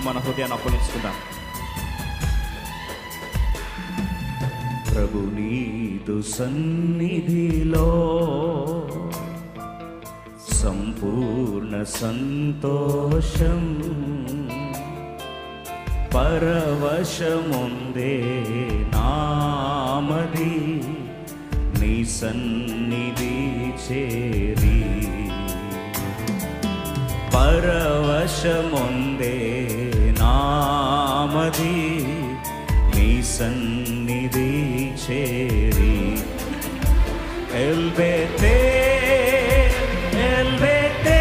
మన హృదయాన్ని అప్పగించుకుందాం. ప్రభు నీదు సన్నిధిలో సంపూర్ణ సంతోషం పరవశముందే నామది నీ సన్నిధి చేరి. పరవశముందే నామది నీ సన్నిధి చేరి. ఎల్బెతే ఎల్బెతే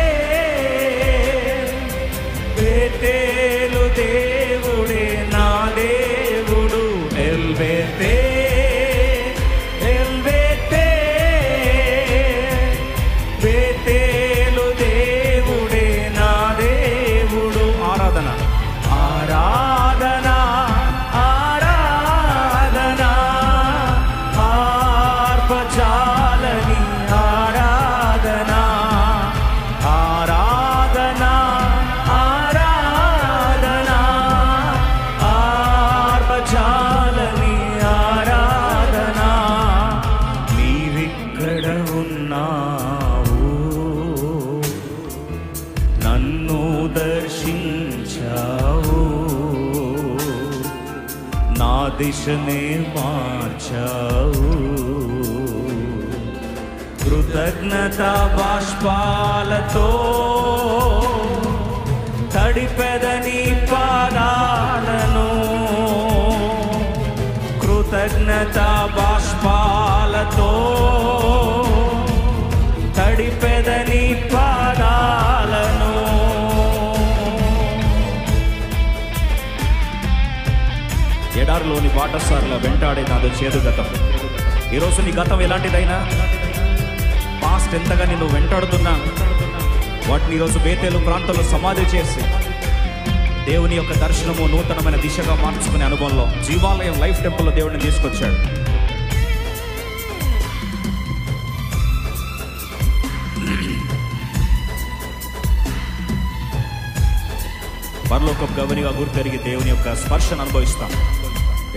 బేతేలు దేవుడే నా దేవుడు. ఎల్బెతే దేవుడే నా దేవుడు. ఆరాధన. ఆరా నన్ను దర్శించావు. నా దిశనే మార్చావు. కృతజ్ఞత బాష్పాలతో తడిపెదని పాదాలను. కృతజ్ఞత బా ఎడారిలోని బాటసార్ల వెంటాడే నాది చేదు గతం. ఈరోజు నీ గతం ఎలాంటిదైనా? పాస్ట్ ఎంతగా నిన్ను వెంటాడుతున్నా? వాటిని ఈరోజు బేతేలు ప్రాంతంలో సమాధి చేసి దేవుని యొక్క దర్శనము నూతనమైన దిశగా మార్చుకునే అనుభవంలో జీవాలయం లైఫ్ టెంపుల్లో దేవుడిని తీసుకొచ్చాడు. పరలోకపు గవనిగా గుర్తెరిగి దేవుని యొక్క స్పర్శను అనుభవిస్తాం.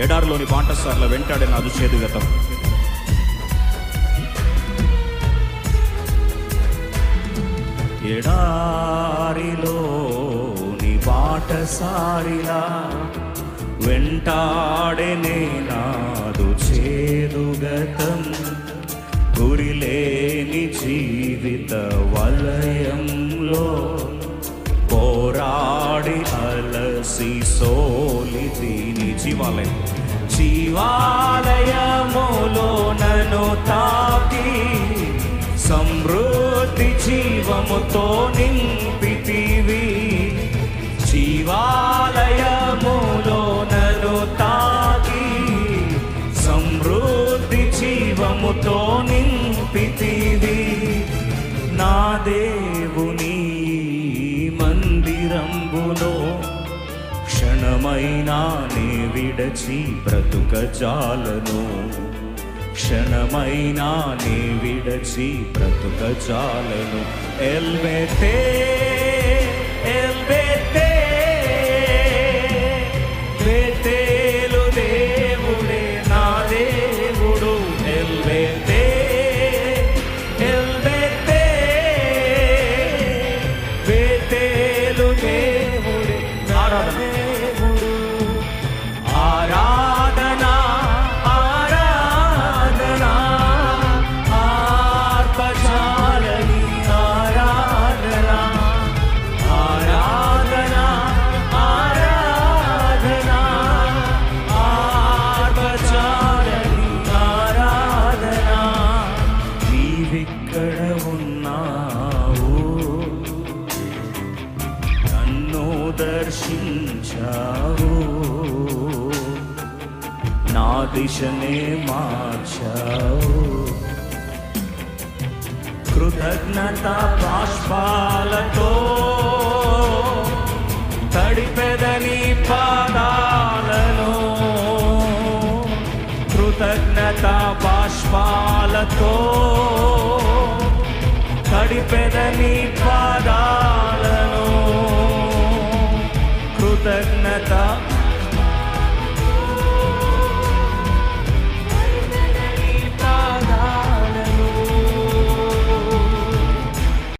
ఎడారిలోని బాంటసార్ల వెంటాడిన అదుచేదు గతం ఎడారిలోని బాటసారిలా వెంటాడనే నాదు చేదు గతం గురిలేని జీవిత వలయంలో పోరాడి అలసి సోలిది జీవాలయం జీవాలయములో నన్ను తాకి సమృద్ధి జీవముతో నింపితివి. జీవాలయములో నన్ను తాకి సమృద్ధి జీవముతో నింపితివి. నా దేవుని మందిరంబులో క్షణమైనా విడచి బ్రతుక చాలను. క్షణమైనా నే విడచి బ్రతుక చాలను. ఎల్బెతే ఎల్వే నీవిక్కడ ఉన్నావు? నన్ను దర్శించావు. నా దిశనే మార్చావు. కృతజ్ఞత బాష్పాలతో తడిపెదని పాదాలను కృతజ్ఞత బాష్పాలతో తడిపెదని పా